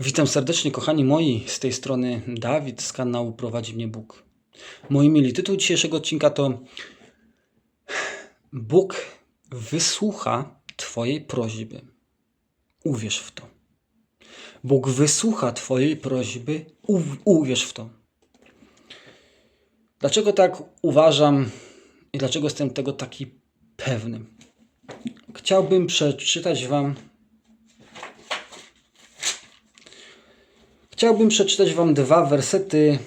Witam serdecznie, kochani moi, z tej strony Dawid z kanału Prowadzi mnie Bóg. Moi mili, tytuł dzisiejszego odcinka to Bóg wysłucha Twojej prośby. Uwierz w to. Bóg wysłucha Twojej prośby, uwierz w to. Dlaczego tak uważam i dlaczego jestem tego taki pewny? Chciałbym przeczytać Wam Chciałbym przeczytać Wam dwa wersety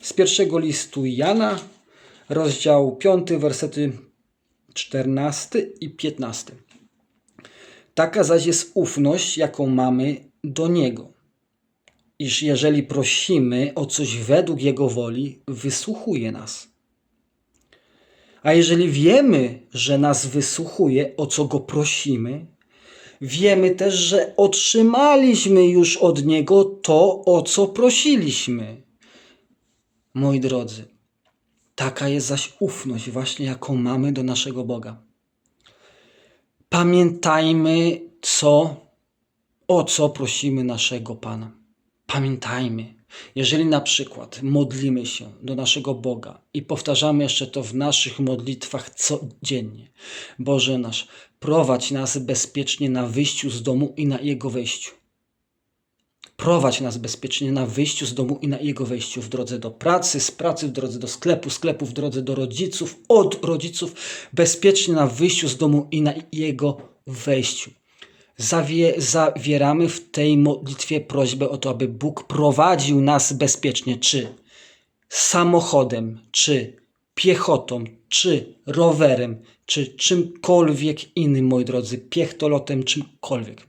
z pierwszego listu Jana, rozdział 5, wersety 14 i 15. Taka zaś jest ufność, jaką mamy do Niego, iż jeżeli prosimy o coś według Jego woli, wysłuchuje nas. A jeżeli wiemy, że nas wysłuchuje, o co Go prosimy, Wiemy też, że otrzymaliśmy już od Niego to, o co prosiliśmy. Moi drodzy, taka jest zaś ufność, właśnie jaką mamy do naszego Boga. Pamiętajmy, co, o co prosimy naszego Pana. Pamiętajmy, jeżeli na przykład modlimy się do naszego Boga i powtarzamy jeszcze to w naszych modlitwach codziennie. Boże nasz, prowadź nas bezpiecznie na wyjściu z domu i na jego wejściu. Prowadź nas bezpiecznie na wyjściu z domu i na jego wejściu w drodze do pracy, z pracy w drodze do sklepu, sklepu w drodze do rodziców, od rodziców, bezpiecznie na wyjściu z domu i na jego wejściu. Zawie, zawieramy w tej modlitwie prośbę o to, aby Bóg prowadził nas bezpiecznie, czy samochodem, czy piechotą, czy rowerem, czy czymkolwiek innym, moi drodzy, piechtolotem, czymkolwiek.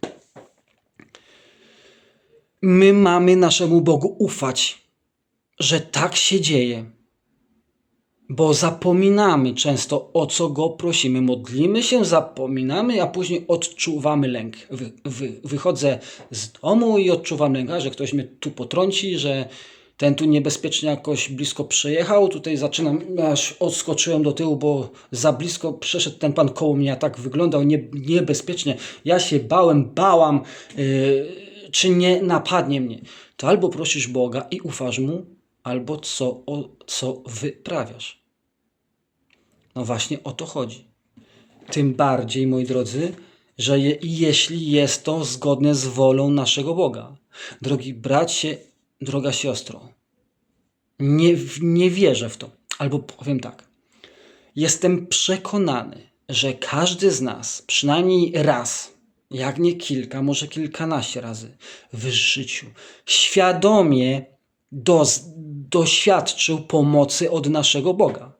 My mamy naszemu Bogu ufać, że tak się dzieje, bo zapominamy często o co go prosimy. Modlimy się, zapominamy, a później odczuwamy lęk. Wy, wy, wychodzę z domu i odczuwam lęk, że ktoś mnie tu potrąci, że ten tu niebezpiecznie jakoś blisko przejechał. Tutaj zaczynam, aż odskoczyłem do tyłu, bo za blisko przeszedł ten pan koło mnie, a tak wyglądał nie, niebezpiecznie. Ja się bałem, bałam, yy, czy nie napadnie mnie. To albo prosisz Boga i ufasz Mu, albo co, o, co wyprawiasz. No właśnie o to chodzi. Tym bardziej, moi drodzy, że je, jeśli jest to zgodne z wolą naszego Boga. Drogi bracie, droga siostro, nie, nie wierzę w to. Albo powiem tak. Jestem przekonany, że każdy z nas przynajmniej raz, jak nie kilka, może kilkanaście razy w życiu świadomie dos, doświadczył pomocy od naszego Boga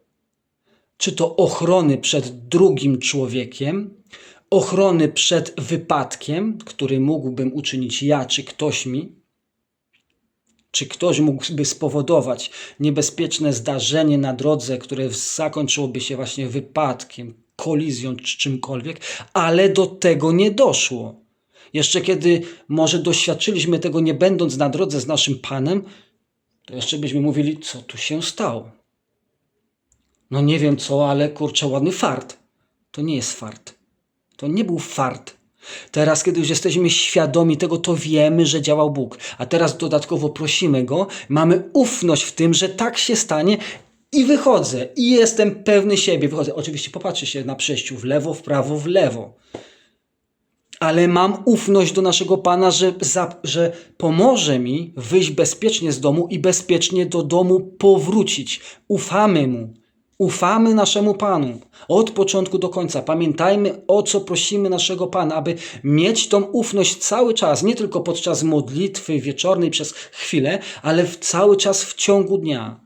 czy to ochrony przed drugim człowiekiem, ochrony przed wypadkiem, który mógłbym uczynić ja, czy ktoś mi, czy ktoś mógłby spowodować niebezpieczne zdarzenie na drodze, które zakończyłoby się właśnie wypadkiem, kolizją czy czymkolwiek, ale do tego nie doszło. Jeszcze kiedy może doświadczyliśmy tego, nie będąc na drodze z naszym Panem, to jeszcze byśmy mówili, co tu się stało. No nie wiem co, ale kurczę, ładny fart. To nie jest fart. To nie był fart. Teraz, kiedy już jesteśmy świadomi tego, to wiemy, że działał Bóg. A teraz dodatkowo prosimy Go, mamy ufność w tym, że tak się stanie i wychodzę. I jestem pewny siebie. Wychodzę. Oczywiście popatrzy się na przejściu w lewo, w prawo, w lewo. Ale mam ufność do naszego Pana, że, za, że pomoże mi wyjść bezpiecznie z domu i bezpiecznie do domu powrócić. Ufamy Mu. Ufamy naszemu Panu od początku do końca. Pamiętajmy, o co prosimy naszego Pana, aby mieć tą ufność cały czas, nie tylko podczas modlitwy wieczornej przez chwilę, ale w cały czas w ciągu dnia.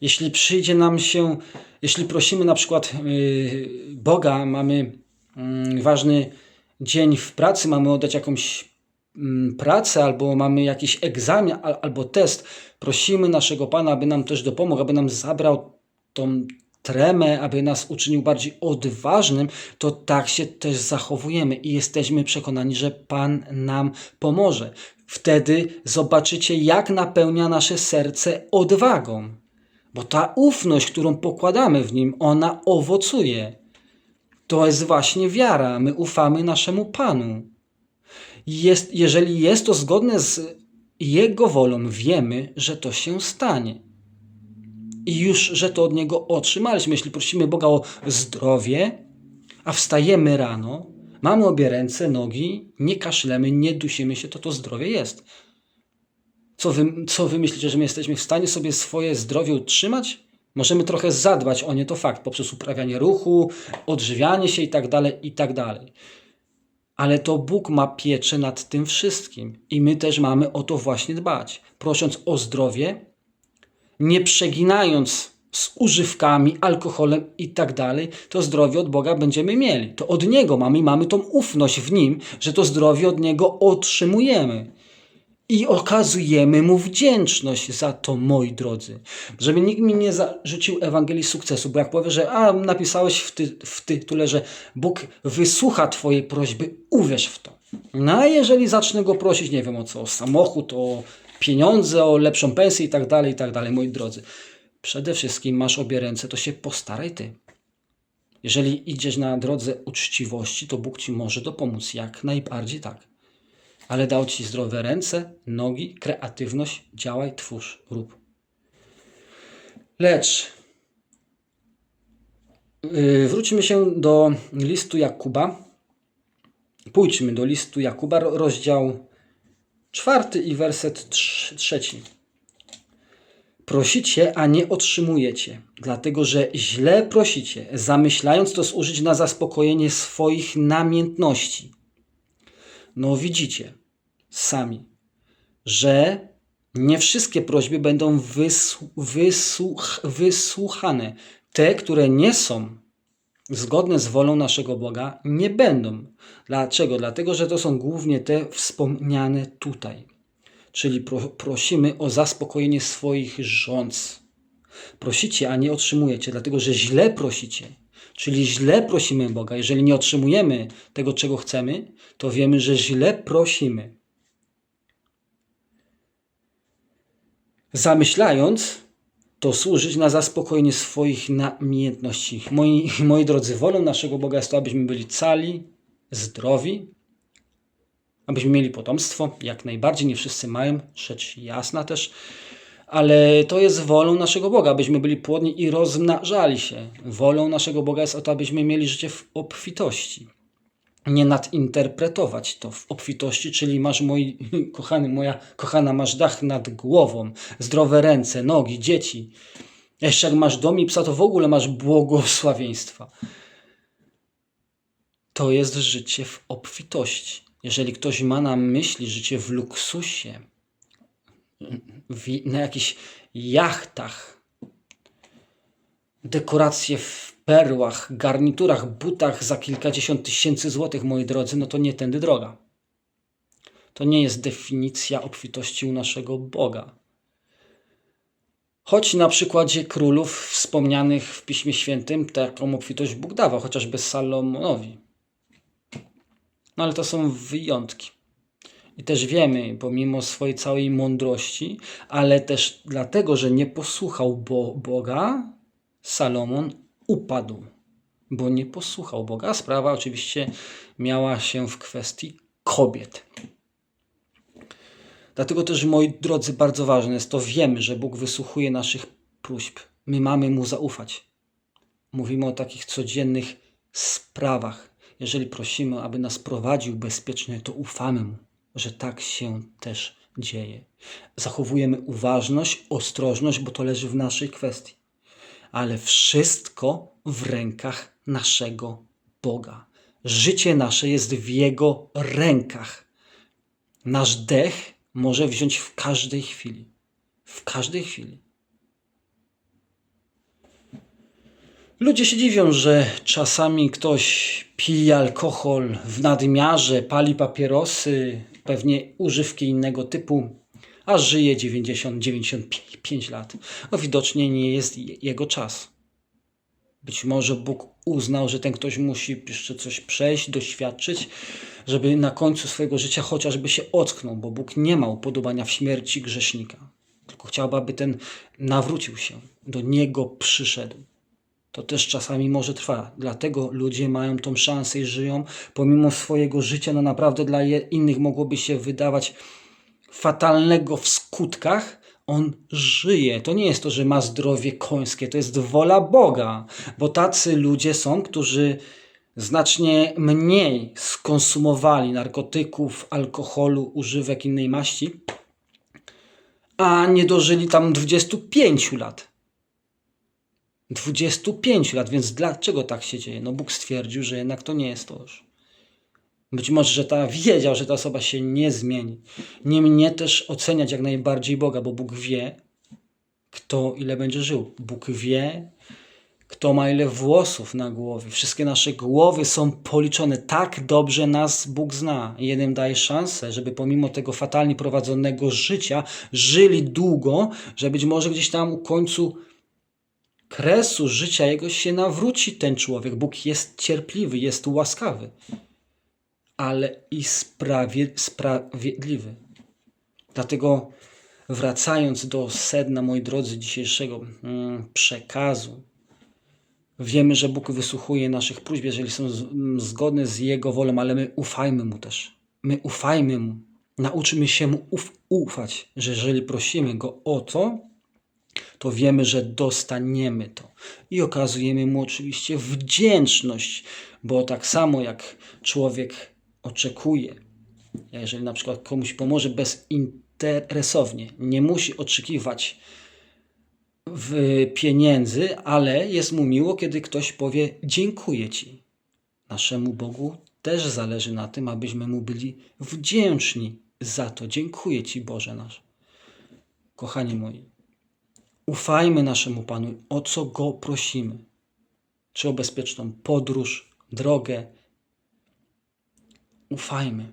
Jeśli przyjdzie nam się, jeśli prosimy na przykład yy, Boga, mamy yy, ważny dzień w pracy, mamy oddać jakąś mm, pracę, albo mamy jakiś egzamin, al, albo test, prosimy naszego Pana, aby nam też dopomógł, aby nam zabrał tą tremę, aby nas uczynił bardziej odważnym, to tak się też zachowujemy i jesteśmy przekonani, że Pan nam pomoże. Wtedy zobaczycie, jak napełnia nasze serce odwagą, bo ta ufność, którą pokładamy w nim, ona owocuje. To jest właśnie wiara. My ufamy naszemu Panu. Jest, jeżeli jest to zgodne z Jego wolą, wiemy, że to się stanie. I już, że to od Niego otrzymaliśmy. Jeśli prosimy Boga o zdrowie, a wstajemy rano, mamy obie ręce, nogi, nie kaszlemy, nie dusimy się, to to zdrowie jest. Co wy, co wy myślicie, że my jesteśmy w stanie sobie swoje zdrowie utrzymać? Możemy trochę zadbać o nie, to fakt, poprzez uprawianie ruchu, odżywianie się i tak dalej, i tak dalej. Ale to Bóg ma pieczę nad tym wszystkim i my też mamy o to właśnie dbać. Prosząc o zdrowie, nie przeginając z używkami, alkoholem i tak dalej, to zdrowie od Boga będziemy mieli. To od Niego mamy i mamy tą ufność w Nim, że to zdrowie od Niego otrzymujemy. I okazujemy Mu wdzięczność za to, moi drodzy. Żeby nikt mi nie zarzucił Ewangelii sukcesu, bo jak powie, że a, napisałeś w, ty, w tytule, że Bóg wysłucha Twojej prośby, uwierz w to. No a jeżeli zacznę Go prosić, nie wiem o co, o samochód, o pieniądze, o lepszą pensję i tak dalej, i tak dalej, moi drodzy. Przede wszystkim masz obie ręce, to się postaraj Ty. Jeżeli idziesz na drodze uczciwości, to Bóg Ci może dopomóc, jak najbardziej tak ale dał ci zdrowe ręce, nogi, kreatywność, działaj, twórz, rób. Lecz yy, wróćmy się do listu Jakuba. Pójdźmy do listu Jakuba, rozdział czwarty i werset trzeci. Prosicie, a nie otrzymujecie, dlatego że źle prosicie, zamyślając to zużyć na zaspokojenie swoich namiętności. No widzicie sami, że nie wszystkie prośby będą wysłu wysłuch wysłuchane. Te, które nie są zgodne z wolą naszego Boga, nie będą. Dlaczego? Dlatego, że to są głównie te wspomniane tutaj. Czyli pro, prosimy o zaspokojenie swoich rządz. Prosicie, a nie otrzymujecie, dlatego że źle prosicie. Czyli źle prosimy Boga. Jeżeli nie otrzymujemy tego, czego chcemy, to wiemy, że źle prosimy. Zamyślając, to służyć na zaspokojenie swoich namiętności. Moi, moi drodzy, wolą naszego Boga jest to, abyśmy byli cali, zdrowi, abyśmy mieli potomstwo. Jak najbardziej, nie wszyscy mają, rzecz jasna też ale to jest wolą naszego Boga, abyśmy byli płodni i rozmnażali się. Wolą naszego Boga jest o to, abyśmy mieli życie w obfitości. Nie nadinterpretować to w obfitości, czyli masz mój kochany, moja kochana, masz dach nad głową, zdrowe ręce, nogi, dzieci. Jeszcze jak masz dom i psa, to w ogóle masz błogosławieństwa. To jest życie w obfitości. Jeżeli ktoś ma na myśli życie w luksusie, w, na jakichś jachtach, dekoracje w perłach, garniturach, butach za kilkadziesiąt tysięcy złotych, moi drodzy, no to nie tędy droga. To nie jest definicja obfitości u naszego Boga. Choć na przykładzie królów wspomnianych w Piśmie Świętym taką obfitość Bóg dawał, chociażby Salomonowi. No ale to są wyjątki. I też wiemy, pomimo swojej całej mądrości, ale też dlatego, że nie posłuchał Bo Boga, Salomon upadł, bo nie posłuchał Boga. Sprawa oczywiście miała się w kwestii kobiet. Dlatego też, moi drodzy, bardzo ważne jest to, wiemy, że Bóg wysłuchuje naszych próśb. My mamy Mu zaufać. Mówimy o takich codziennych sprawach. Jeżeli prosimy, aby nas prowadził bezpiecznie, to ufamy Mu że tak się też dzieje. Zachowujemy uważność, ostrożność, bo to leży w naszej kwestii. Ale wszystko w rękach naszego Boga. Życie nasze jest w Jego rękach. Nasz dech może wziąć w każdej chwili. W każdej chwili. Ludzie się dziwią, że czasami ktoś pije alkohol w nadmiarze, pali papierosy, pewnie używki innego typu, a żyje 90-95 lat. No widocznie nie jest jego czas. Być może Bóg uznał, że ten ktoś musi jeszcze coś przejść, doświadczyć, żeby na końcu swojego życia chociażby się ocknął, bo Bóg nie ma upodobania w śmierci grzesznika. Tylko chciałby, aby ten nawrócił się, do Niego przyszedł. To też czasami może trwa. Dlatego ludzie mają tą szansę i żyją, pomimo swojego życia, no naprawdę dla innych mogłoby się wydawać fatalnego w skutkach, on żyje. To nie jest to, że ma zdrowie końskie, to jest wola Boga, bo tacy ludzie są, którzy znacznie mniej skonsumowali narkotyków, alkoholu, używek innej maści, a nie dożyli tam 25 lat. 25 lat, więc dlaczego tak się dzieje? No Bóg stwierdził, że jednak to nie jest to już. Być może, że ta wiedział, że ta osoba się nie zmieni. Nie mnie też oceniać jak najbardziej Boga, bo Bóg wie, kto ile będzie żył. Bóg wie, kto ma ile włosów na głowie. Wszystkie nasze głowy są policzone. Tak dobrze nas Bóg zna. Jednym daje szansę, żeby pomimo tego fatalnie prowadzonego życia żyli długo, że być może gdzieś tam u końcu kresu życia jego się nawróci ten człowiek. Bóg jest cierpliwy, jest łaskawy, ale i sprawie, sprawiedliwy. Dlatego wracając do sedna, moi drodzy, dzisiejszego mm, przekazu, wiemy, że Bóg wysłuchuje naszych próśb, jeżeli są z, m, zgodne z Jego wolą, ale my ufajmy Mu też. My ufajmy Mu. Nauczymy się Mu uf, ufać, że jeżeli prosimy Go o to, to wiemy, że dostaniemy to. I okazujemy mu oczywiście wdzięczność, bo tak samo jak człowiek oczekuje, jeżeli na przykład komuś pomoże bezinteresownie, nie musi oczekiwać pieniędzy, ale jest mu miło, kiedy ktoś powie dziękuję ci. Naszemu Bogu też zależy na tym, abyśmy mu byli wdzięczni za to. Dziękuję ci, Boże nasz. Kochani moi, Ufajmy naszemu Panu, o co Go prosimy. Czy o bezpieczną podróż, drogę. Ufajmy.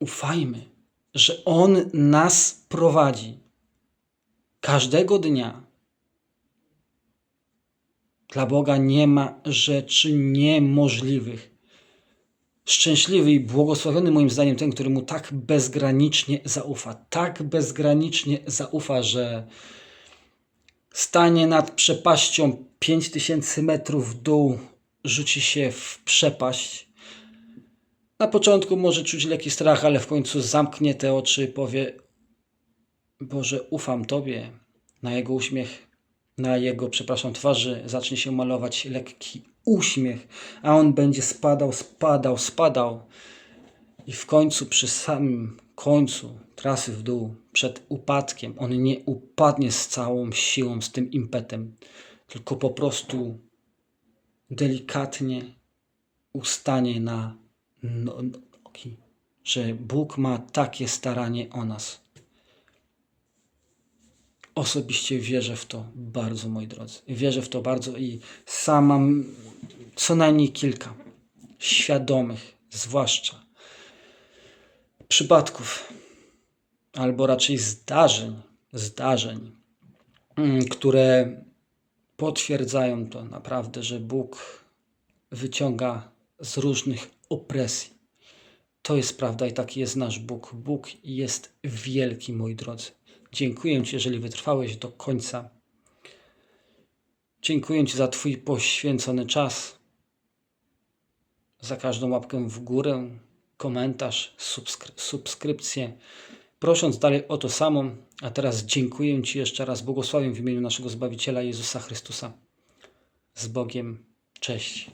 Ufajmy, że On nas prowadzi każdego dnia. Dla Boga nie ma rzeczy niemożliwych. Szczęśliwy i błogosławiony moim zdaniem ten, który mu tak bezgranicznie zaufa. Tak bezgranicznie zaufa, że stanie nad przepaścią 5000 metrów w dół, rzuci się w przepaść. Na początku może czuć lekki strach, ale w końcu zamknie te oczy i powie: Boże, ufam Tobie. Na jego uśmiech, na jego, przepraszam, twarzy zacznie się malować lekki uśmiech, a on będzie spadał, spadał, spadał. I w końcu, przy samym końcu trasy w dół, przed upadkiem, on nie upadnie z całą siłą, z tym impetem, tylko po prostu delikatnie ustanie na no- nogi, że Bóg ma takie staranie o nas. Osobiście wierzę w to bardzo, moi drodzy. Wierzę w to bardzo i sam mam co najmniej kilka świadomych, zwłaszcza przypadków, albo raczej zdarzeń, zdarzeń, mm, które potwierdzają to naprawdę, że Bóg wyciąga z różnych opresji. To jest prawda i taki jest nasz Bóg. Bóg jest wielki, moi drodzy. Dziękuję Ci, jeżeli wytrwałeś do końca. Dziękuję Ci za Twój poświęcony czas, za każdą łapkę w górę, komentarz, subskry- subskrypcję. Prosząc dalej o to samo, a teraz dziękuję Ci jeszcze raz, błogosławię w imieniu naszego Zbawiciela Jezusa Chrystusa. Z Bogiem, cześć.